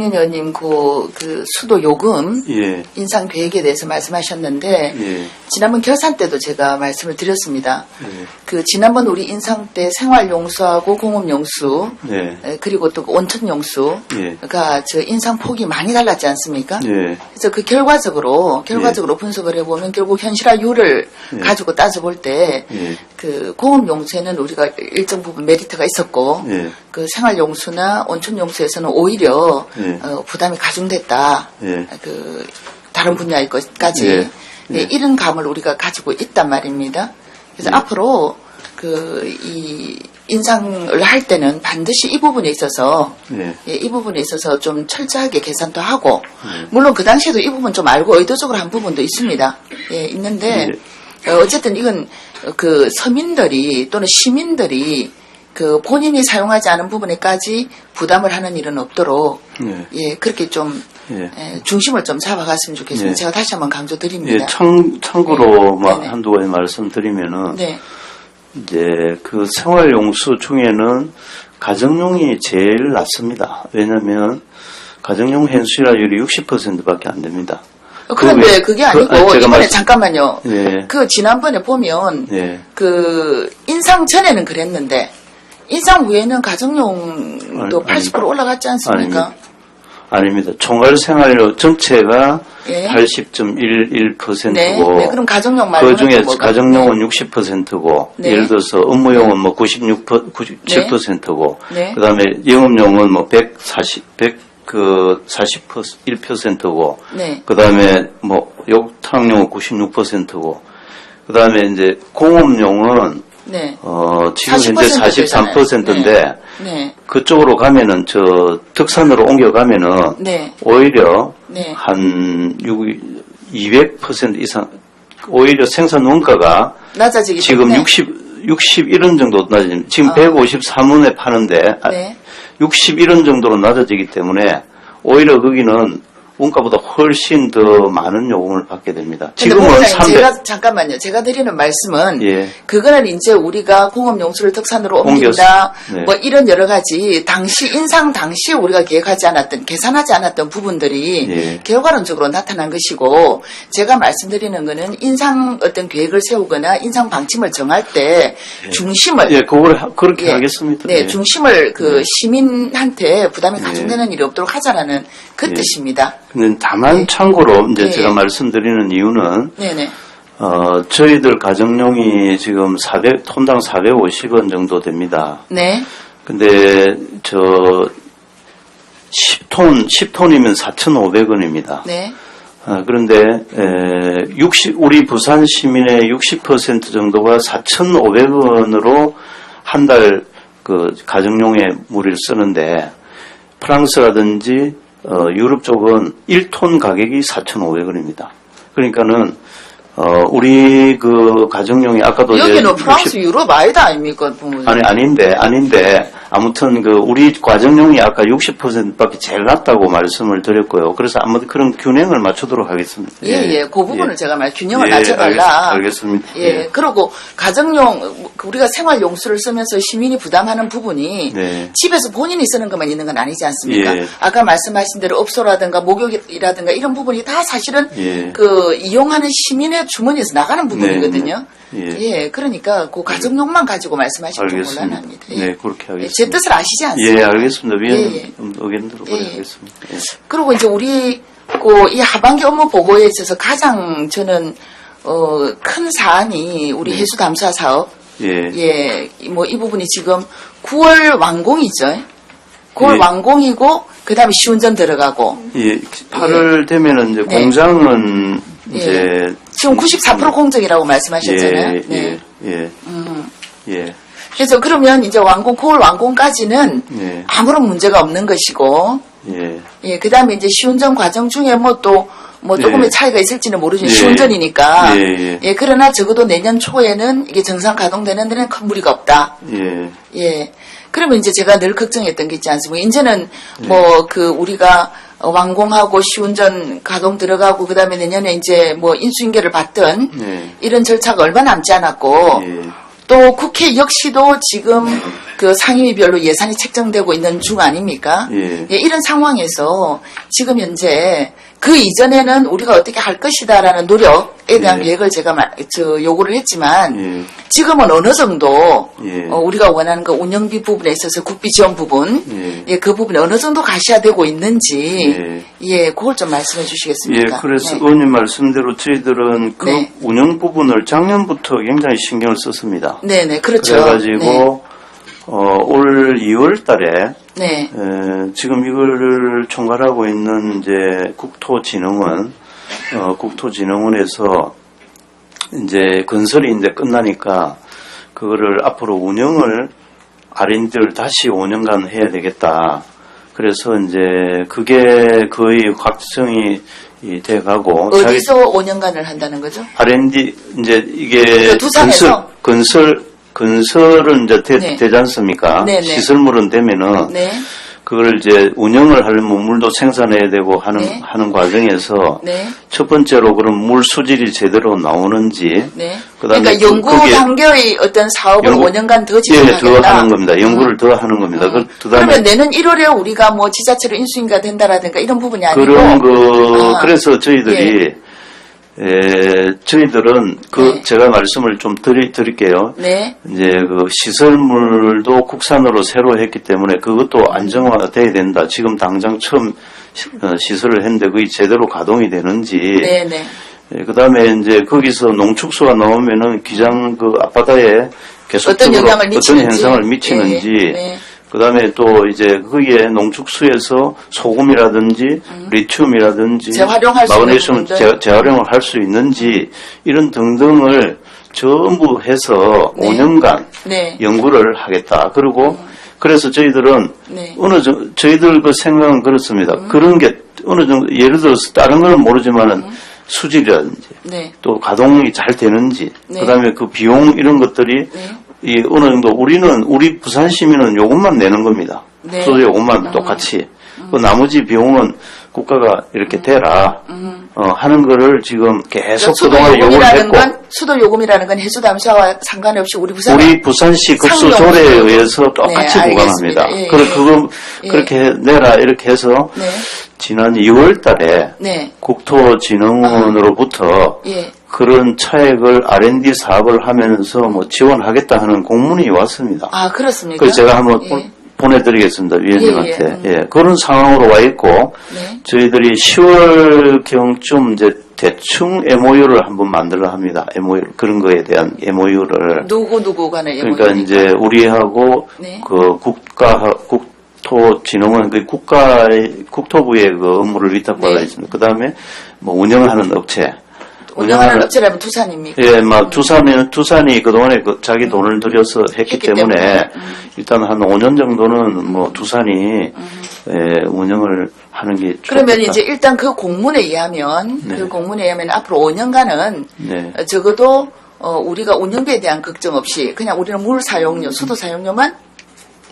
윤 의원님 그, 그 수도 요금 예, 인상 계획에 대해서 말씀하셨는데 예, 지난번 결산 때도 제가 말씀을 드렸습니다. 예, 그 지난번 우리 인상 때 생활 용수하고 공업 용수 네, 에, 그리고 또 온천 용수가 예, 저 인상 폭이 많이 달랐지 않습니까? 예, 그래서 그 결과적으로 결과적으로 분석을 해보면 결국 현실화율을 예. 가지고 따져볼 때 예, 그 공업 용수에는 우리가 일정 부분 메리트가 있었고 예, 그 생활 용수나 온천 용수에서는 오히려 예. 어, 부담이 가중됐다. 예. 그 다른 분야의 것까지 예. 예, 예. 이런 감을 우리가 가지고 있단 말입니다. 그래서 예. 앞으로 그 이 인상을 할 때는 반드시 이 부분에 있어서 예, 예, 이 부분에 있어서 좀 철저하게 계산도 하고 예. 물론 그 당시에도 이 부분 좀 알고 의도적으로 한 부분도 있습니다. 예, 있는데 어, 어쨌든 이건 그 서민들이 또는 시민들이 그 본인이 사용하지 않은 부분에까지 부담을 하는 일은 없도록 예, 예 그렇게 좀 예. 예, 중심을 좀 잡아갔으면 좋겠습니다. 예. 제가 다시 한번 강조드립니다. 예, 참, 참고로 뭐 네네. 한두 가지 말씀드리면은 네, 이제 그 생활용수 중에는 가정용이 제일 낮습니다. 왜냐하면 가정용 현수율이 60%밖에 안 됩니다. 어, 그런데 그- 그게 그- 아니고 아니, 제가 이번에 말씀- 잠깐만요. 예, 그 지난번에 보면 예, 그 인상 전에는 그랬는데 인상 후에는 가정용도 아니, 80% 올라갔지 않습니까? 아닙니다. 총괄 생활료 전체가 예. 80.11%고 네, 네, 그럼 가정용 말고는 그 중에? 가정용은 60%고 네. 예를 들어서 업무용은 뭐 96, 97%고 네. 그다음에 영업용은 뭐 140, 100, 그 41%고 네, 그다음에 뭐 욕탕용은 96%고 그다음에 이제 공업용은 네, 어 지금 현재 40% 43%인데 네, 그쪽으로 가면은 저 특산으로 옮겨 가면은 네, 오히려 네. 한200% 이상 오히려 생산 원가가 낮아지기 지금 때문에 60 61원 정도 낮아집니다. 지금 아. 153원에 파는데 아, 네, 61원 정도로 낮아지기 때문에 오히려 거기는 원가보다 훨씬 더 많은 요금을 받게 됩니다. 지금은 본사님 300 제가 잠깐만요. 제가 드리는 말씀은 예. 그거는 이제 우리가 공업 용수를 특산으로 옮긴다. 네. 뭐 이런 여러 가지 당시 인상 당시에 우리가 계획하지 않았던 계산하지 않았던 부분들이 예. 결과론적으로 나타난 것이고 제가 말씀드리는 거는 인상 어떤 계획을 세우거나 인상 방침을 정할 때 중심을 예, 그걸 하- 그렇게 예. 하겠습니다. 네, 예. 중심을 그 시민한테 부담이 예. 가중되는 일이 없도록 하자라는 그 예. 뜻입니다. 근데 다만 네. 참고로 이제 예. 제가 말씀드리는 이유는. 어, 저희들 가정용이 지금 400, 톤당 450원 정도 됩니다. 네. 근데 저 10톤, 10톤이면 4,500원입니다. 네. 어, 그런데 에, 60 우리 부산 시민의 60% 정도가 4,500원으로 한 달 그 가정용의 물을 쓰는데 프랑스라든지 어, 유럽 쪽은 1톤 가격이 4,500원입니다. 그러니까는 어, 우리 그 가정용이 아까도 여기는 60 프랑스 유럽 아니다 아닙니까? 부모님. 아니 아닌데 아닌데 아무튼 그 우리 과정용이 아까 60%밖에 제일 낮다고 말씀을 드렸고요. 그래서 아무튼 그런 균형을 맞추도록 하겠습니다. 예, 예. 그 부분을 예. 제가 말 균형을 예, 낮춰달라. 알겠, 알겠습니다. 예. 그리고 가정용 우리가 생활 용수를 쓰면서 시민이 부담하는 부분이 네. 집에서 본인이 쓰는 것만 있는 건 아니지 않습니까? 예. 아까 말씀하신 대로 업소라든가 목욕이라든가 이런 부분이 다 사실은 예. 그 이용하는 시민의 주머니에서 나가는 부분이거든요. 네. 예. 그러니까 그 가정용만 가지고 말씀하시면 좀 알겠습니다. 곤란합니다. 예. 네, 그렇게 하겠습니다. 예, 제 뜻을 아시지 않습니까? 예, 알겠습니다. 위원 예, 예. 의견대로 예, 그래 예. 하겠습니다. 예. 그리고 이제 우리 그 이 하반기 업무 보고에 있어서 가장 저는 어, 큰 사안이 우리 네. 해수 담수화 사업 예. 예 뭐 이 부분이 지금 9월 완공이죠. 9월 예. 완공이고 그다음에 시운전 들어가고 예, 8월 되면은 이제 네. 공장은 예. 이제 지금 94% 공정이라고 말씀하셨잖아요. 예, 네. 예, 예, 음. 예, 그래서 그러면 이제 완공 9월 완공까지는 예, 아무런 문제가 없는 것이고 예, 예, 그 다음에 이제 시운전 과정 중에 뭐 또, 뭐 조금의 예. 차이가 있을지는 모르지만 예. 시운전이니까. 예, 예. 그러나 적어도 내년 초에는 이게 정상 가동되는 데는 큰 무리가 없다. 예, 예. 그러면 이제 제가 늘 걱정했던 게 있지 않습니까? 이제는 예. 뭐그 우리가 어, 완공하고 시운전 가동 들어가고 그 다음에 내년에 이제 뭐 인수인계를 받든 예. 이런 절차가 얼마 남지 않았고 예. 또 국회 역시도 지금 그 상임위별로 예산이 책정되고 있는 중 아닙니까? 예. 이런 상황에서 지금 현재 그 이전에는 우리가 어떻게 할 것이다라는 노력에 대한 예. 계획을 제가 말- 저 요구를 했지만 예. 지금은 어느 정도 예. 어, 우리가 원하는 그 운영비 부분에 있어서 국비 지원 부분 예. 예, 그 부분이 어느 정도 가시화되고 있는지 예. 예, 그걸 좀 말씀해 예, 주시겠습니까? 그래서 네. 의원님 말씀대로 저희들은 그 네. 운영 부분을 작년부터 굉장히 신경을 썼습니다. 네, 네, 그렇죠. 그래가지고 어, 올 2월 달에 네, 에, 지금 이거를 총괄하고 있는 이제 국토진흥원, 어, 국토진흥원에서 이제 건설이 이제 끝나니까 그거를 앞으로 운영을 R&D를 다시 5년간 해야 되겠다. 그래서 이제 그게 거의 확정이 이 돼가고 어디서 5년간을 한다는 거죠? R&D 이제 이게 그 두산에서? 건설 건설 건설은 이제 되, 네. 지 않습니까? 네, 네. 시설물은 되면은 네, 그걸 이제 운영을 하려면 물도 생산해야 되고 하는 네. 하는 과정에서 네, 첫 번째로 그럼 물 수질이 제대로 나오는지 네. 그다음에 그러니까 그- 연구 단계의 어떤 사업을 연구- 5년간 더 예, 진행하겠다. 더 하는 겁니다. 연구를 더 하는 겁니다. 그, 그다음에 그러면 내년 1월에 우리가 뭐 지자체로 인수인가 된다라든가 이런 부분이 아니고 그런 그 아, 그래서 저희들이 에, 저희들은 그 네. 제가 말씀을 좀 드리, 드릴게요. 네, 이제 그 시설물도 국산으로 새로 했기 때문에 그것도 안정화돼야 된다. 지금 당장 처음 시- 어, 시설을 했는데 그게 제대로 가동이 되는지. 네, 네. 그 다음에 이제 거기서 농축수가 나오면은 기장 그 앞바다에 계속적으로 어떤 영향을 어떤 미치는지. 현상을 미치는지. 네, 네. 그 다음에 또 이제 거기에 농축수에서 소금이라든지 리튬이라든지 음. 재활용할 수 있는 마그네슘. 재, 재활용을 할 수 있는지 이런 등등을 전부 해서 네. 5년간 네. 연구를 하겠다. 그리고 그래서 저희들은 네. 어느 정도 저희들 그 생각은 그렇습니다. 음. 그런 게 어느 정도 예를 들어서 다른 거는 모르지만은 음. 수질이라든지 네. 또 가동이 잘 되는지 네. 그다음에 그 비용 이런 것들이 네. 이 어느 정도 우리는 우리 부산 시민은 요것만 내는 겁니다. 네. 소득 요것만 똑같이 그 나머지 비용은 국가가 음. 이렇게 대라 어, 하는 거를 지금 계속 수도 그동안 요구를 요금이라는 했고 건 수도 요금이라는 건 해수 담수와 상관없이 우리 부산 우리 부산시 급수 상용 조례에 수도. 의해서 똑같이 네. 알겠습니다. 예, 그래 예. 그거 예. 그렇게 내라 이렇게 해서 네. 지난 2월 달에 네. 국토진흥원으로부터 예. 그런 차액을 R&D 사업을 하면서 뭐 지원하겠다 하는 공문이 왔습니다. 아, 그렇습니까? 그래서 제가 한번 예. 보- 보내드리겠습니다, 위원님한테. 예, 예, 예. 그런 상황으로 와 있고, 네. 저희들이 10월 경쯤 이제 대충 MOU를 한번 만들어 합니다. MOU, 그런 거에 대한 MOU를. 누구 누구 간의 그러니까 예문입니까? 이제 우리하고 네. 그 국가, 국토진흥원, 그 국가, 국토부의 그 업무를 위탁받아 네. 있습니다. 그 다음에 뭐 운영하는 업체. 운영하는 업체라면 두산입니까? 예, 막 두산이 두산이 그동안에 그 자기 돈을 들여서 했기, 했기 때문에, 때문에, 음. 일단 한 5년 정도는 뭐 두산이 예, 운영을 하는 게 그러면 좋겠다. 이제 일단 그 공문에 의하면 네. 그 공문에 의하면 앞으로 5년간은 네. 적어도 어, 우리가 운영비에 대한 걱정 없이 그냥 우리는 물 사용료, 수도 사용료만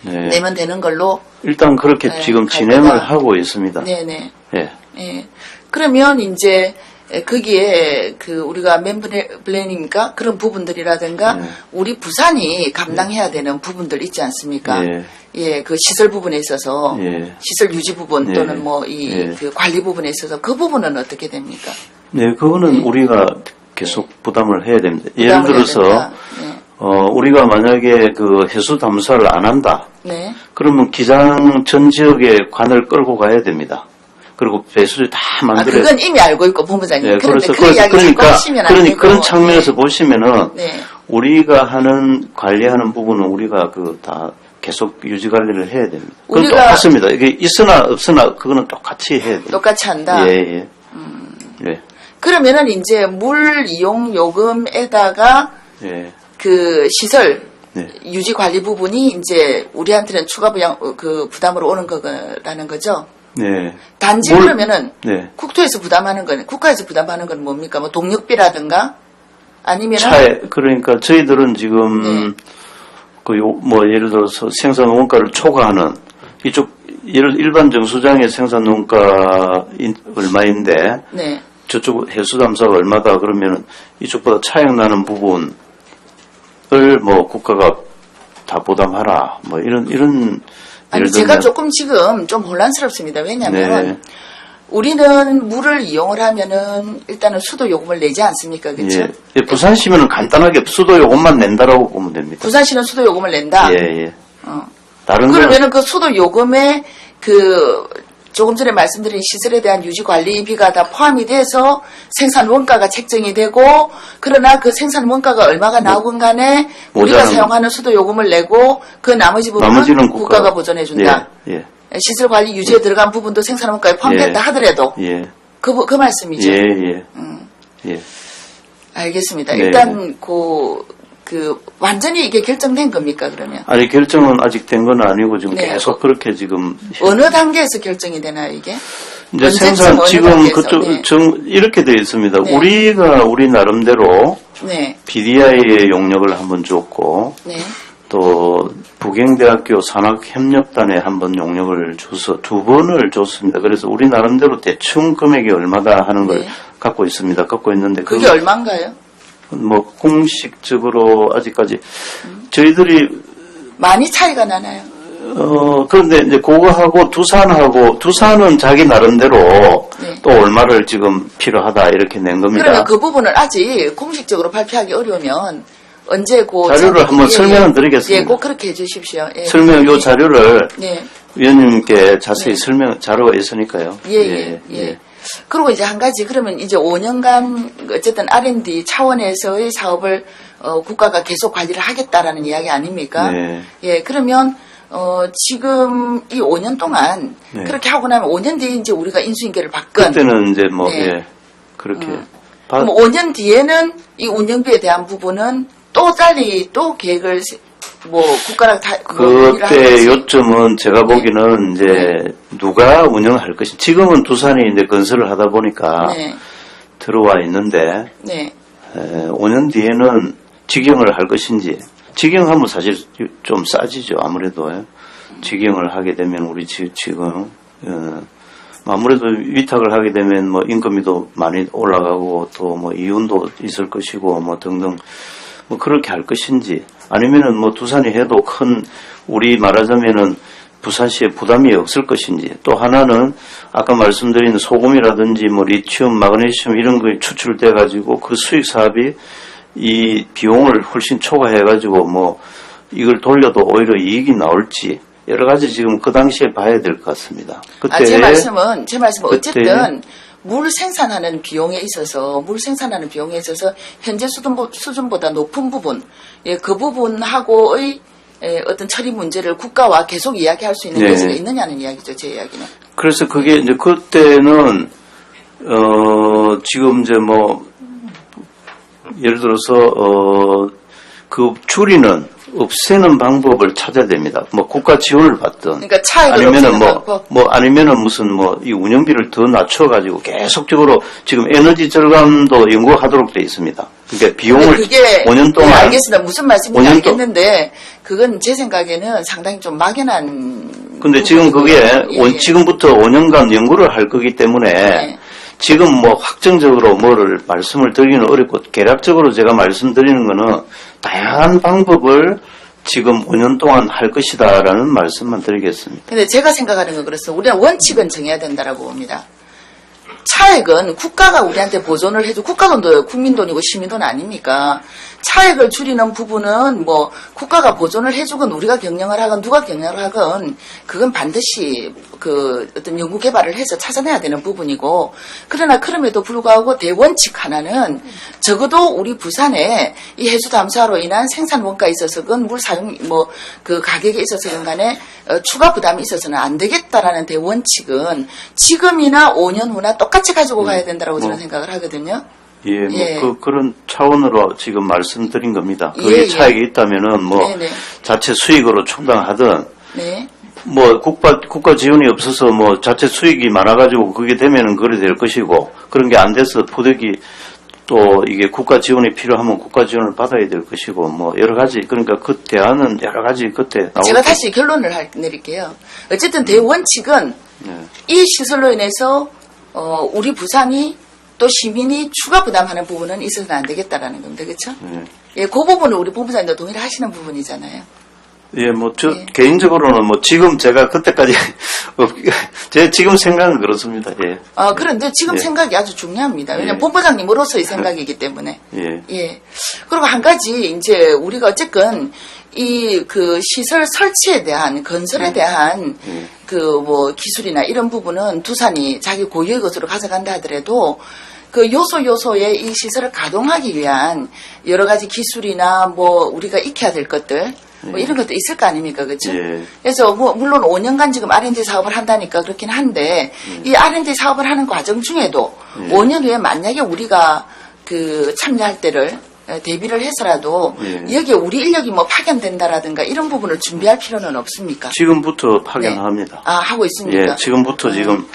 네. 내면 되는 걸로 일단 그렇게 네, 지금 갈 진행을. 하고 있습니다. 네네. 예. 예. 그러면 이제 거기에 그 우리가 멤브레인인가 그런 부분들이라든가 네. 우리 부산이 감당해야 되는 부분들 있지 않습니까? 예. 예, 그 시설 부분에 있어서 예. 시설 유지 부분 예. 또는 뭐이 예. 그 관리 부분에 있어서 그 부분은 어떻게 됩니까? 네, 그거는 우리가 계속 부담을 해야 됩니다. 예를 부담을 해야 들어서. 어, 우리가 만약에 그 해수 담사를 안 한다. 네. 네. 그러면 기장 전 지역에 관을 끌고 가야 됩니다. 그리고 배수를 다 아, 만들어야 그건 이미 알고 있고 본부장님. 예, 그런데 그래서 그 그래서 그러니까 그러니. 그런 측면에서 네. 보시면은 네. 우리가 하는 관리하는 부분은 우리가 그 다 계속 유지 관리를 해야 됩니다. 그건 우리가- 똑같습니다. 이게 있으나 없으나 그거는 똑같이 해야 돼요. 똑같이 한다. 예, 예. 예. 그러면은 이제 물 이용 요금에다가 예. 그 시설 네. 유지 관리 부분이 이제 우리한테는 추가 부양 어, 그 부담으로 오는 거라는 거죠. 네. 단지 뭘- 그러면은 네. 국토에서 부담하는 건 국가에서 부담하는 건 뭡니까? 뭐 동력비라든가 아니면 차에 그러니까 저희들은 지금 네. 그뭐 예를 들어서 생산 원가를 초과하는 이쪽 예를 일반 정수장의 생산 원가 인- 얼마인데 뭐 국가가 다 부담하라 뭐 이런 이런 아니 제가 조금 지금 좀 혼란스럽습니다. 왜냐하면 네. 우리는 물을 이용을 하면은 일단은 수도 요금을 내지 않습니까? 그렇죠? 예. 예, 부산 시민은 간단하게 수도 요금만 낸다라고 보면 됩니다. 부산시는 수도 요금을 낸다. 예, 예. 어. 다른 그러면은 그 수도 요금에 그 조금 전에 말씀드린 시설에 대한 유지 관리비가 다 포함이 돼서 생산 원가가 책정이 되고 그러나 그 생산 원가가 얼마가 나오건 간에 우리가 뭐 사용하는 수도 요금을 내고 그 나머지 부분은 나머지는 국가가 보존해 준다. 예, 시설 관리 유지에 들어간 부분도 생산 원가에 포함됐다 예. 하더라도 예, 그, 부- 그 말씀이죠. 예, 예, 음. 예. 알겠습니다. 네. 일단 그, 그 완전히 이게 결정된 겁니까 그러면? 아니 결정은 아직 된 건 아니고 지금 네. 계속 그렇게 지금 어느 단계에서 결정이 되나요 이게? 이제 생산 지금? 그쪽 네. 정 이렇게 되어 있습니다. 네. 우리가 우리 나름대로 네, BDI의 용역을 한번 줬고 네, 또 북경대학교 산학협력단에 한번 용역을 줘서 두 번을 줬습니다. 그래서 우리 나름대로 대충 금액이 얼마다 하는 걸 네. 갖고 있습니다. 갖고 있는데 그게 그거 얼마인가요? 뭐 공식적으로 아직까지 저희들이 많이 차이가 나나요? 어 그런데 이제 그거하고 두산하고 두산은 자기 나름대로 네. 또 얼마를 지금 필요하다 이렇게 낸 겁니다. 그러면 그 부분을 아직 공식적으로 발표하기 어려우면 언제 고 자료를 한번 설명을 드리겠습니다. 예, 꼭 그렇게 해주십시오. 예. 설명 요 자료를 네, 위원님께 자세히 네. 설명 자료가 있으니까요. 예, 예, 예. 그리고 이제 한 가지 그러면 이제 5년간 어쨌든 R&D 차원에서의 사업을 어, 국가가 계속 관리를 하겠다라는 이야기 아닙니까? 네. 예, 그러면 어, 지금 이 5년 동안 네. 그렇게 하고 나면 5년 뒤에 이제 우리가 인수인계를 받건 그때는 이제 뭐 네. 예, 그렇게 음. 바- 그럼 5년 뒤에는 이 운영비에 대한 부분은 또 달리 또 계획을 세- 뭐 국가랑 다 그때. 요점은 제가 네. 보기는 이제 누가 운영할 것이 지금은 두산이 이제 건설을 하다 보니까 네, 들어와 있는데 네, 에, 5년 뒤에는 직영을 할 것인지 직영하면 사실 좀 싸지죠 아무래도 예. 직영을 하게 되면 우리 지, 지금 어, 아무래도 위탁을 하게 되면 뭐 인건비도 많이 올라가고 또 뭐 이윤도 있을 것이고 뭐 등등 뭐 그렇게 할 것인지 아니면은 뭐 두산이 해도 큰 우리 말하자면은 부산시에 부담이 없을 것인지 또 하나는 아까 말씀드린 소금이라든지 뭐 리튬, 마그네슘 이런 거 추출돼 가지고 그 수익 사업이 이 비용을 훨씬 초과해 가지고 뭐 이걸 돌려도 오히려 이익이 나올지 여러 가지 지금 그 당시에 봐야 될 것 같습니다. 그때 아, 제 말씀은 제 말씀은 그때- 어쨌든 물 생산하는 비용에 있어서 물 생산하는 비용에 있어서 현재 수준, 수준보다 높은 부분, 예, 그 부분하고의 예, 어떤 처리 문제를 국가와 계속 이야기할 수 있는 네. 여지가 있느냐는 이야기죠, 제 이야기는. 그래서 그게 이제 그때는 어 지금 이제 뭐 예를 들어서 어 그 줄이는 없애는 방법을 찾아야 됩니다. 뭐 국가 지원을 받든 그러니까 아니면은 없애는 뭐. 뭐 아니면은 무슨 뭐 이 운영비를 더 낮춰 가지고 계속적으로 지금 에너지 절감도 연구하도록 돼 있습니다. 그러니까 비용을 그게 5년 동안 네, 알겠습니다. 무슨 말씀인지 5년 알겠는데 그건 제 생각에는 상당히 좀 막연한. 근데 지금 그게 부분이고요. 원- 예, 예. 지금부터 5년간 연구를 할 거기 때문에 네. 지금 뭐 확정적으로 뭐를 말씀을 드리기는 어렵고 개략적으로 제가 말씀드리는 거는 다양한 방법을 지금 5년 동안 할 것이다라는 말씀만 드리겠습니다. 근데 제가 생각하는 건 그렇습니다. 우리는 원칙은 정해야 된다라고 봅니다. 차액은 국가가 우리한테 보존을 해줘. 국가 돈도 국민 돈이고 시민 돈 아닙니까? 차액을 줄이는 부분은 뭐 국가가 보존을 해주건 우리가 경영을 하건 누가 경영을 하건 그건 반드시 그 어떤 연구 개발을 해서 찾아내야 되는 부분이고 그러나 그럼에도 불구하고 대원칙 하나는 적어도 우리 부산에 이 해수 담수화로 인한 생산 원가에 있어서건 물 사용 뭐 그 가격에 있어서건 간에 어, 추가 부담이 있어서는 안 되겠다라는 대원칙은 지금이나 5년 후나 똑 같이 가지고 가야 된다고 저는 뭐. 생각을 하거든요. 예, 뭐 예. 그, 그런 차원으로 지금 말씀드린 겁니다. 예, 그게 예. 차익이 있다면은 뭐 네네. 자체 수익으로 충당하든 네. 뭐 국가 국가 지원이 없어서 뭐 자체 수익이 많아가지고 그게 되면은 그래 될 것이고 그런 게 안 돼서 포대기 또 이게 국가 지원이 필요하면 국가 지원을 받아야 될 것이고 뭐 여러 가지 그러니까 그 대안은 여러 가지 그때 나오고 제가 다시 결론을 할- 내릴게요. 어쨌든 대원칙은 네. 이 시설로 인해서 어, 우리 부산이 또 시민이 추가 부담하는 부분은 있어서는 안 되겠다라는 겁니다. 그렇죠? 네. 예, 그 부분은 우리 본부장님도 동의를 하시는 부분이잖아요. 예, 뭐, 저, 예. 개인적으로는 뭐, 지금 제가 그때까지, 어, 제 지금 생각은 그렇습니다. 예, 아, 그런데 지금 예. 생각이 아주 중요합니다. 왜냐하면 예. 본부장님으로서의 생각이기 때문에. 예, 예. 그리고 한 가지, 이제, 우리가 어쨌건, 이, 그, 시설 설치에 대한, 건설에 대한, 예. 그, 뭐, 기술이나 이런 부분은 두산이 자기 고유의 것으로 가져간다 하더라도, 그 요소 요소의 이 시설을 가동하기 위한 여러 가지 기술이나 뭐 우리가 익혀야 될 것들 뭐 이런 것도 있을 거 아닙니까, 그렇죠? 예. 그래서 뭐 물론 5년간 지금 R&D 사업을 한다니까 그렇긴 한데 이 R&D 사업을 하는 과정 중에도 예. 5년 후에 만약에 우리가 그 참여할 때를 에, 대비를 해서라도 예. 여기에 우리 인력이 뭐 파견된다라든가 이런 부분을 준비할 필요는 없습니까? 지금부터 파견합니다. 아 하고 있습니까? 예, 지금부터 지금,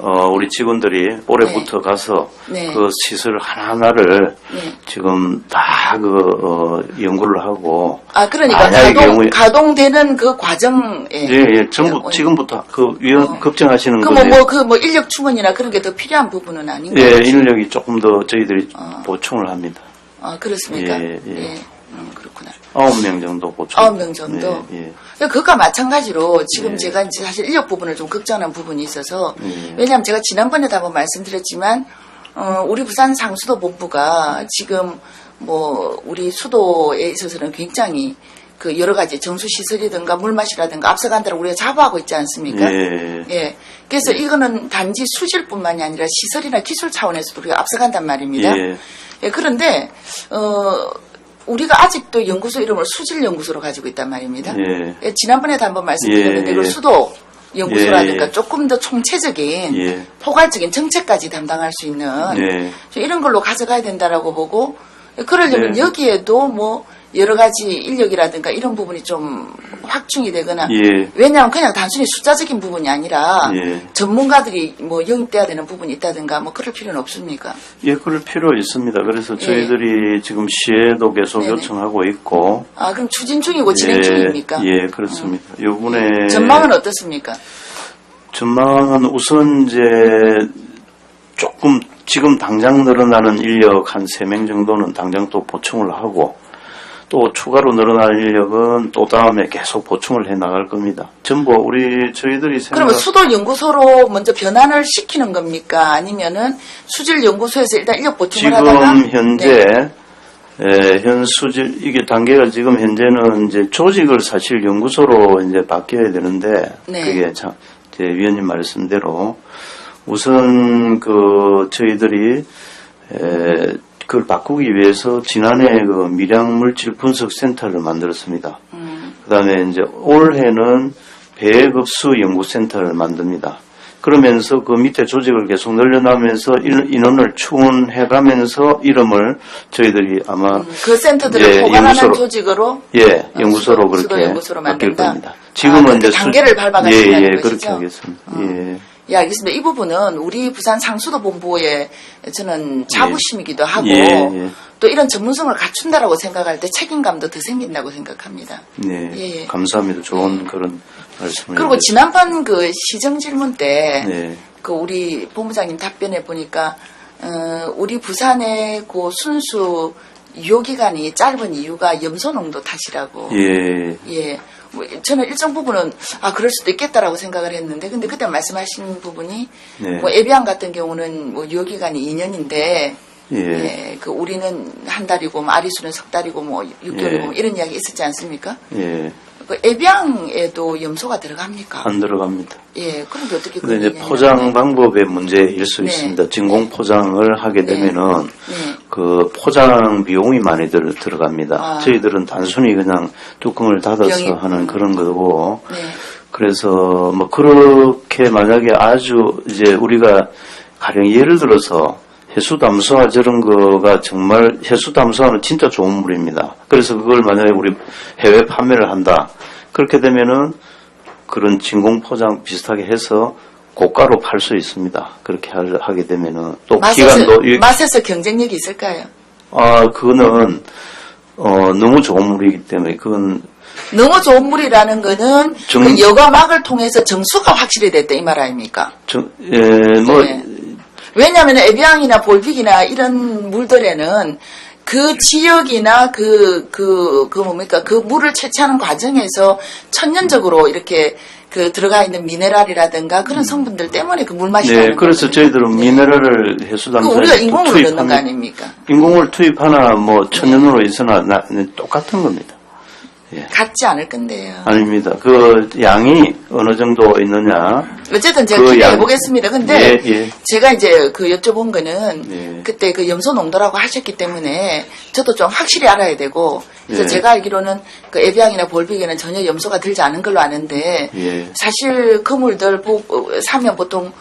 어, 우리 직원들이 올해부터 가서 네. 그 시설 하나하나를 네. 지금 다 그, 어, 연구를 하고, 아 그러니까 가동 경우에- 가동되는 그 과정에 예, 예, 전부, 예, 지금부터 그 위원, 어. 걱정하시는 그뭐 거지. 뭐그 뭐 인력 충원이나 그런 게 더 필요한 부분은 아닌가요? 예, 인력이 조금 더 저희들이 어. 보충을 합니다. 아 그렇습니까? 예, 예. 음, 그렇구나. 아홉 명 정도 보충. 아홉 명 정도? 예, 예. 그러니까 그것과 마찬가지로 지금 예. 제가 이제 사실 인력 부분을 좀 걱정하는 부분이 있어서 예. 왜냐하면 제가 지난번에도 한번 말씀드렸지만 어, 우리 부산 상수도 본부가 지금 뭐 우리 수도에 있어서는 굉장히 그 여러 가지 정수 시설이든가 물맛이라든가 앞서간다고 우리가 자부하고 있지 않습니까? 예. 예. 그래서 이거는 단지 수질뿐만이 아니라 시설이나 기술 차원에서도 우리가 앞서간단 말입니다. 예. 예, 그런데 어 우리가 아직도 연구소 이름을 수질 연구소로 가지고 있단 말입니다. 예. 예, 지난번에도 한번 말씀드렸는데 예, 그걸 예. 수도 연구소라든가 예, 예. 조금 더 총체적인 예. 포괄적인 정책까지 담당할 수 있는 예. 좀 이런 걸로 가져가야 된다라고 보고 그러려면 네. 여기에도 뭐 여러 가지 인력이라든가 이런 부분이 좀 확충이 되거나 예. 왜냐하면 그냥 단순히 숫자적인 부분이 아니라 예. 전문가들이 뭐 영입돼야 되는 부분이 있다든가 뭐 그럴 필요는 없습니까? 예, 그럴 필요 있습니다. 그래서 예. 저희들이 지금 시에도 계속 네네. 요청하고 있고. 아 그럼 추진 중이고 진행 예, 중입니까? 음. 예, 그렇습니다. 요번에. 전망은 어떻습니까? 전망은 우선 이제 조금 지금 당장 늘어나는 인력 한 세 명 정도는 당장 또 보충을 하고 또 추가로 늘어날 인력은 또 다음에 계속 보충을 해 나갈 겁니다. 전부 우리 저희들이 생각 그러면 수도 연구소로 먼저 변환을 시키는 겁니까? 아니면은 수질 연구소에서 일단 인력 보충을 하다가 지금 현재 네. 에, 현 수질 이게 단계가 지금 현재는 이제 조직을 사실 연구소로 이제 바뀌어야 되는데 네. 그게 참 제 위원님 말씀대로 우선 그 저희들이 에, 그걸 바꾸기 위해서 지난해 그 미량 물질 분석 센터를 만들었습니다. 음, 그다음에 이제 올해는 배급수 연구센터를 만듭니다. 그러면서 그 밑에 조직을 계속 늘려나면서 인- 인원을 충원해가면서 이름을 저희들이 아마 그 센터들을 예, 보관하는 연구소로. 조직으로 예 연구소로 수도- 그렇게 수도 연구소로 바뀔? 겁니다. 지금은 아, 이제 단계를 밟아가신다는 예, 예, 것이죠? 그렇게 하겠습니다. 예. 예, 알겠습니다. 이 부분은 우리 부산 상수도 본부의 저는 자부심이기도 하고 예, 예. 또 이런 전문성을 갖춘다라고 생각할 때 책임감도 더 생긴다고 생각합니다. 네, 예, 예. 감사합니다. 좋은 그런 말씀을. 그리고. 지난번 그 시정 질문 때 네, 그 우리 본부장님 답변에 보니까 어, 우리 부산의 그 순수 유효 기간이 짧은 이유가 염소 농도 탓이라고. 예, 예. 뭐 저는 일정 부분은 아 그럴 수도 있겠다라고 생각을 했는데 근데 그때 말씀하신 부분이 네. 뭐 에비앙 같은 경우는 뭐 유효 기간이 2년인데 예, 예, 그 우리는 한 달이고 뭐 아리수는 석 달이고 뭐 6개월이고 예. 뭐 이런 이야기 있었지 않습니까? 예, 그 에비앙에도 염소가 들어갑니까? 안 들어갑니다. 예, 그런데 어떻게 근데 이제. 포장 방법의 문제일 수 네. 있습니다. 진공 포장을 하게 네. 되면은 네. 그 포장 비용이 많이 들, 들어갑니다. 아. 저희들은 단순히 그냥 뚜껑을 닫아서 병이- 하는 그런 거고 네. 그래서 뭐 그렇게 만약에 아주 이제 우리가 가령 예를 들어서 해수 담수화 저런 거가 정말 해수 담수화는 진짜 좋은 물입니다. 그래서 그걸 만약에 우리 해외 판매를 한다. 그렇게 되면은 그런 진공 포장 비슷하게 해서 고가로 팔 수 있습니다. 그렇게 할- 하게 되면은 또 맛에서, 기간도 이- 맛에서 경쟁력이 있을까요? 아 그거는 어 너무 좋은 물이기 때문에 그건 너무 좋은 물이라는 거는 정- 그 여과막을 통해서 정수가 확실히 됐다 이 말 아닙니까? 예뭐 네. 왜냐하면 에비앙이나 볼빅이나 이런 물들에는 그 지역이나 그, 그, 그 뭡니까, 그 물을 채취하는 과정에서 천년적으로 이렇게 그 들어가 있는 미네랄이라든가 그런 성분들 때문에 그 물맛이 네, 나는 그래서 거거든요. 저희들은 네. 미네랄을 그 해수담사에 우리가 인공으로 넣는 거 아닙니까? 인공을 투입하나 뭐 천연으로 있으나 나- 네, 똑같은 겁니다. 같지 않을 건데요. 아닙니다. 그 양이 어느 정도 있느냐. 어쨌든 제가 그 기대해 양- 보겠습니다. 근데 예, 예. 제가 이제 그 여쭤본 거는 예. 그때 그 염소 농도라고 하셨기 때문에 저도 좀 확실히 알아야 되고 그래서 예. 제가 알기로는 그 에비앙이나 볼빅에는 전혀 염소가 들지 않은 걸로 아는데 예. 사실 그물들 사면 보통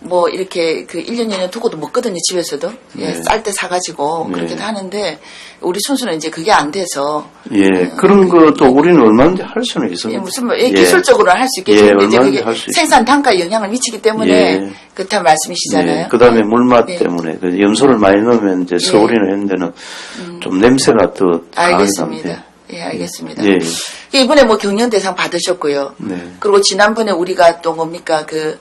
뭐 이렇게 그 1년 2년 두고도 먹거든요 집에서도 예, 네. 쌀때 사가지고 네. 그렇게도 하는데 우리 순수는 이제 그게 안 돼서 예, 그런 것도 우리는 얼마든지 할 수는 있습니다. 예, 무슨 뭐 예, 예. 기술적으로는 할수 예, 있겠지만 이제 그게. 생산 단가에 영향을 미치기 때문에 예. 그렇다는 말씀이시잖아요. 그 다음에 물맛 네. 때문에 그 염소를 많이 넣으면 이제 서울이나 이런 데는 좀 냄새가 음. 알겠습니다. 예, 알겠습니다. 예, 이번에 뭐 경연 대상 받으셨고요. 네. 그리고 지난번에 우리가 또 뭡니까 그,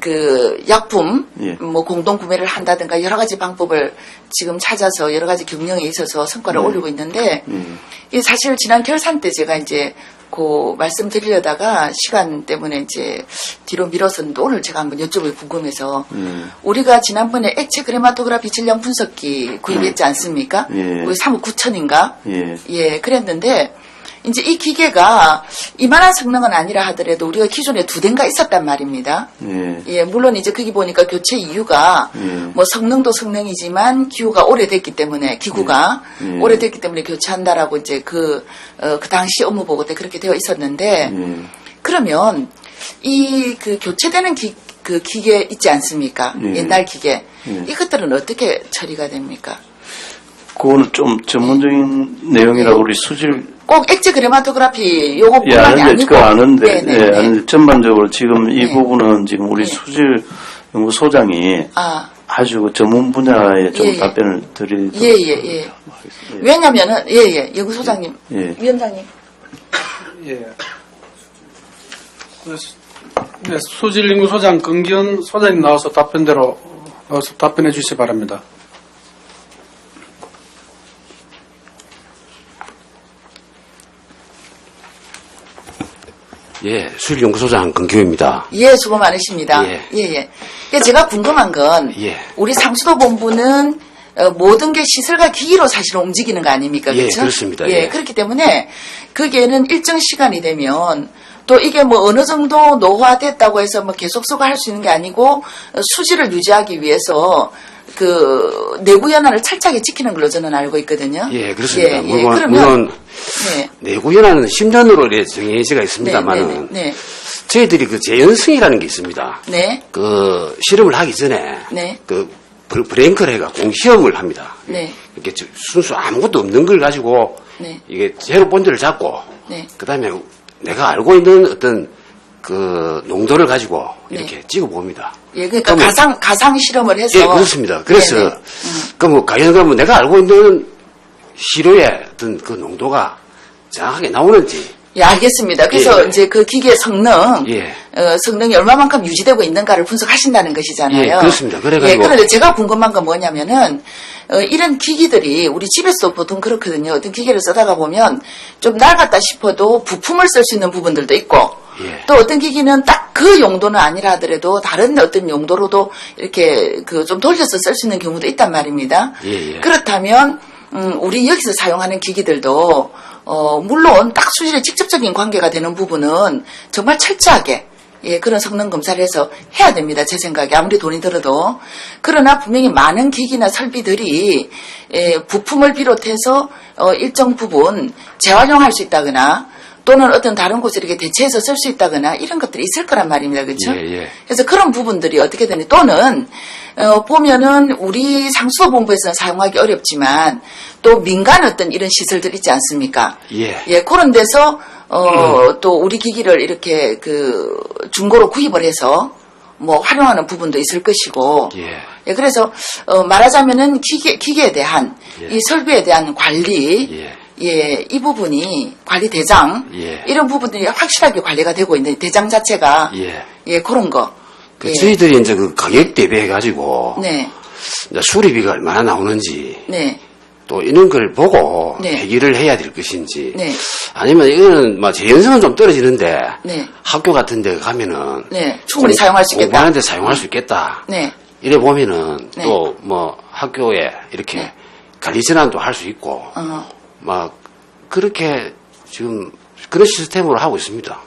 그 약품 예. 뭐 공동 구매를 한다든가 여러 가지 방법을 지금 찾아서 여러 가지 경영에 있어서 성과를 네. 올리고 있는데 음. 이 사실 지난 결산 때 제가 이제 그 말씀드리려다가 시간 때문에 이제 뒤로 미뤄서는데 오늘 제가 한번 여쭤보기 궁금해서 음. 우리가 지난번에 액체 크레마토그라피 질량 분석기 구입했지 않습니까? 예. 우리 3억 9천인가? 예, 예, 그랬는데 이제 이 기계가 이만한 성능은 아니라 하더라도 우리가 기존에 두 대인가 있었단 말입니다. 예, 예, 물론 이제 거기 보니까 교체 이유가 예. 뭐 성능도 성능이지만 기후가 오래됐기 때문에 기구가 예. 오래됐기 때문에 교체한다라고 이제 그, 어, 그 당시 업무 보고 때 그렇게 되어 있었는데 예. 그러면 이 그 교체되는 기, 그 기계 있지 않습니까? 예. 옛날 기계. 예. 이것들은 어떻게 처리가 됩니까? 그거는 좀 전문적인 내용이라 우리 수질 꼭 액체 그레마토그라피 요거 예, 뿐만이 아는데 아니고 그거 아는데 네네, 예, 네. 아는데 전반적으로 지금 이 네. 부분은 지금 우리 네. 수질 연구소장이 아, 아주 그 전문 분야에 좀 예, 예. 답변을 드리도록 예, 예, 예. 왜냐면은, 예, 예, 연구소장님. 예. 위원장님. 예. 그 수- 네, 수질연구소장 긍기현 소장님 나와서 답변대로 나와서 답변해 주시기 바랍니다. 예, 수일연구소장 금교입니다. 예, 수고 많으십니다. 예. 예, 예. 그러니까 제가 궁금한 건, 예. 우리 상수도 본부는 어, 모든 게 시설과 기기로 사실 움직이는 거 아닙니까? 예, 그렇죠? 그렇습니다. 예, 예. 그렇기 때문에 그게는 일정 시간이 되면 또 이게 뭐 어느 정도 노화됐다고 해서 뭐 계속 수거할 수 있는 게 아니고 어, 수질을 유지하기 위해서 그 내구 연한을 철저하게 지키는 걸로 저는 알고 있거든요. 예, 그렇습니다. 예, 예. 물론, 그러면 물론 네. 내구연화는 10년으로 정해지가 네, 있습니다만은 네, 네, 저희들이 그 재연승이라는 게 있습니다. 네, 그 실험을 하기 전에 네. 그 브- 브랭크를 해가 공시험을 합니다. 네. 이렇게 저- 순수 아무것도 없는 걸 가지고 네. 이게 제로 본드를 잡고 네. 그다음에 내가 알고 있는 어떤 그 농도를 가지고 이렇게 네. 찍어 봅니다. 예, 그러니까 그러면- 가상 가상 실험을 해서 예, 그렇습니다. 그래서 네네. 그뭐 과연 그러면 내가 알고 있는 시료의 어떤 그 농도가 정확하게 나오는지 예, 알겠습니다. 그래서 예. 이제 그 기계 성능, 예. 어, 성능이 얼마만큼 유지되고 있는가를 분석하신다는 것이잖아요. 예, 그렇습니다. 그래가지고- 예, 그런데 제가 궁금한 건 뭐냐면은, 어, 이런 기기들이 우리 집에서도 보통 그렇거든요. 어떤 기계를 쓰다가 보면 좀 낡았다 싶어도 부품을 쓸 수 있는 부분들도 있고, 예. 또 어떤 기기는 딱 그 용도는 아니라 하더라도 다른 어떤 용도로도 이렇게 그 좀 돌려서 쓸 수 있는 경우도 있단 말입니다. 그렇다면 음, 우리 여기서 사용하는 기기들도 어, 물론 딱 수질에 직접적인 관계가 되는 부분은 정말 철저하게 예, 그런 성능 검사를 해서 해야 됩니다. 제 생각에 아무리 돈이 들어도 그러나 분명히 많은 기기나 설비들이 예, 부품을 비롯해서 어, 일정 부분 재활용할 수 있다거나 또는 어떤 다른 곳에 이렇게 대체해서 쓸 수 있다거나 이런 것들이 있을 거란 말입니다. 그렇죠? 예, 예. 그래서 그런 부분들이 어떻게 되니 또는 어, 보면은 우리 상수도 본부에서는 사용하기 어렵지만 또 민간 어떤 이런 시설들 있지 않습니까? 예. 예, 그런 데서 어, 또 우리 기기를 이렇게 그 중고로 구입을 해서 뭐 활용하는 부분도 있을 것이고 예. 예, 그래서 어, 말하자면은 기계 기계에 대한 예. 이 설비에 대한 관리 예. 예, 이 부분이 관리 대장 예. 이런 부분들이 확실하게 관리가 되고 있는 대장 자체가 예. 예, 그런 거. 그 예. 저희들이 이제 그 가격 대비해 가지고 네, 수리비가 얼마나 나오는지 네, 또 이런 걸 보고 네. 해결을 해야 될 것인지 네. 아니면 이거는 뭐 재현성은 좀 떨어지는데 네. 학교 같은 데 가면은 네. 충분히 사용할 수 있겠다. 공부하는데 사용할 수 있겠다. 네. 이래 보면은 네. 또 뭐 학교에 이렇게 네. 관리 전환도 할 수 있고 어. 막 그렇게 지금 그런 시스템으로 하고 있습니다.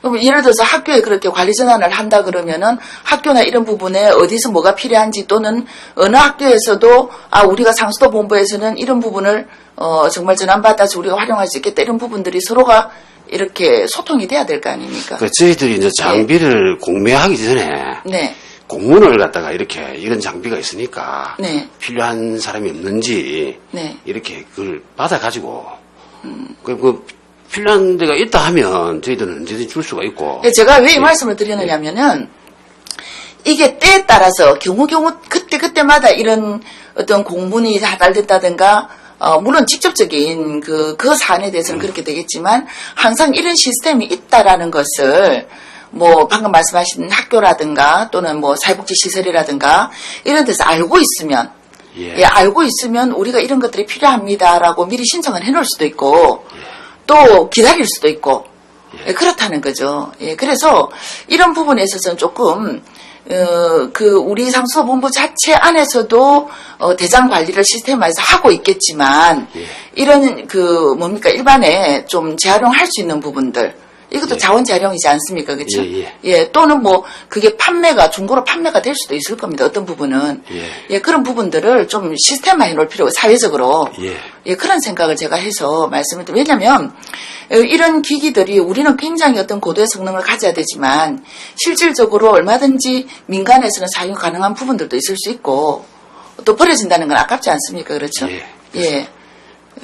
그럼 예를 들어서 학교에 그렇게 관리 전환을 한다 그러면은 학교나 이런 부분에 어디서 뭐가 필요한지 또는 어느 학교에서도 아 우리가 상수도 본부에서는 이런 부분을 어 정말 전환받아서 우리가 활용할 수 있겠다 이런 부분들이 서로가 이렇게 소통이 돼야 될 거 아닙니까? 그 저희들이 이제 장비를 공매하기 전에 네, 공문을 갖다가 이렇게 이런 장비가 있으니까 네, 필요한 사람이 없는지 네, 이렇게 그걸 받아 가지고 그, 그 데가 있다 하면 저희들은 언제든지 줄 수가 있고. 예, 제가 왜 이 말씀을 드리느냐면은 이게 때에 따라서 경우 경우 그때 그때마다 이런 어떤 공문이 다달됐다든가 어, 물론 직접적인 그, 그 사안에 대해서는 그렇게 되겠지만 항상 이런 시스템이 있다라는 것을 뭐 방금 말씀하신 학교라든가 또는 뭐 사회복지 시설이라든가 이런 데서 알고 있으면 예. 예, 알고 있으면 우리가 이런 것들이 필요합니다라고 미리 신청을 해놓을 수도 있고 또 기다릴 수도 있고 예, 그렇다는 거죠. 예, 그래서 이런 부분에 있어서는 조금 어, 그 우리 상수본부 자체 안에서도 어, 대장 관리를 시스템화해서 하고 있겠지만 예. 이런 그 뭡니까 일반에 좀 재활용할 수 있는 부분들 이것도 자원 재활용이지 않습니까, 그렇죠? 예, 예. 또는 뭐 그게 판매가 중고로 판매가 될 수도 있을 겁니다. 어떤 부분은 예. 예, 그런 부분들을 좀 시스템화해 놓을 필요가 사회적으로 예. 예, 그런 생각을 제가 해서 말씀을 드려 왜냐면 어, 이런 기기들이 우리는 굉장히 어떤 고도의 성능을 가져야 되지만 실질적으로 얼마든지 민간에서는 사용 가능한 부분들도 있을 수 있고 또 버려진다는 건 아깝지 않습니까? 그렇죠? 예, 예.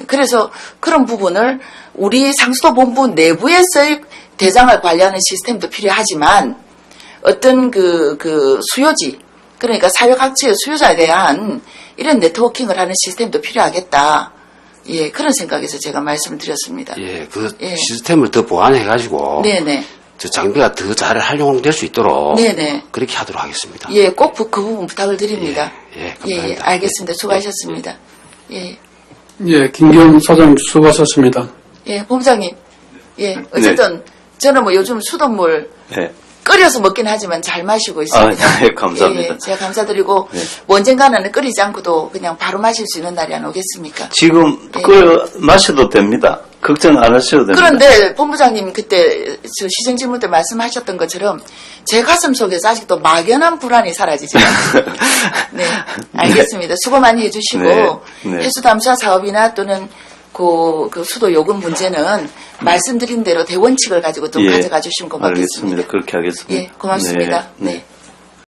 그래서 그런 부분을 우리 상수도 본부 내부에서의 대장을 관리하는 시스템도 필요하지만 어떤 그, 그 수요지, 그러니까 사회 각지의 수요자에 대한 이런 네트워킹을 하는 시스템도 필요하겠다. 예, 그런 생각에서 제가 말씀을 드렸습니다. 예, 그 예. 시스템을 더 보완해가지고 네네. 저 장비가 더 잘 활용될 수 있도록 네네. 그렇게 하도록 하겠습니다. 예, 꼭 그 부분 부탁을 드립니다. 예, 예, 예, 감사합니다. 알겠습니다. 수고하셨습니다. 예, 예, 김기현 소장 수고하셨습니다. 예, 본부장님. 예, 어쨌든 저는 뭐 요즘 수돗물 네. 끓여서 먹긴 하지만 잘 마시고 있습니다. 아, 네, 감사합니다. 예, 제가 감사드리고 네. 뭐 언젠가는 끓이지 않고도 그냥 바로 마실 수 있는 날이 안 오겠습니까? 지금 예. 그 마셔도 됩니다. 걱정 안 하셔도 됩니다. 그런데 본부장님 그때 저 시정 질문 때 말씀하셨던 것처럼 제 가슴 속에서 아직도 막연한 불안이 사라지지 않아요. 네, 알겠습니다. 수고 많이 해주시고 네, 네. 해수 담수화 사업이나 또는 그, 그 수도 요금 문제는 말씀드린 대로 대원칙을 가지고 좀 예, 가져가 주시면 고맙겠습니다. 알겠습니다. 그렇게 하겠습니다. 예, 고맙습니다. 네, 네.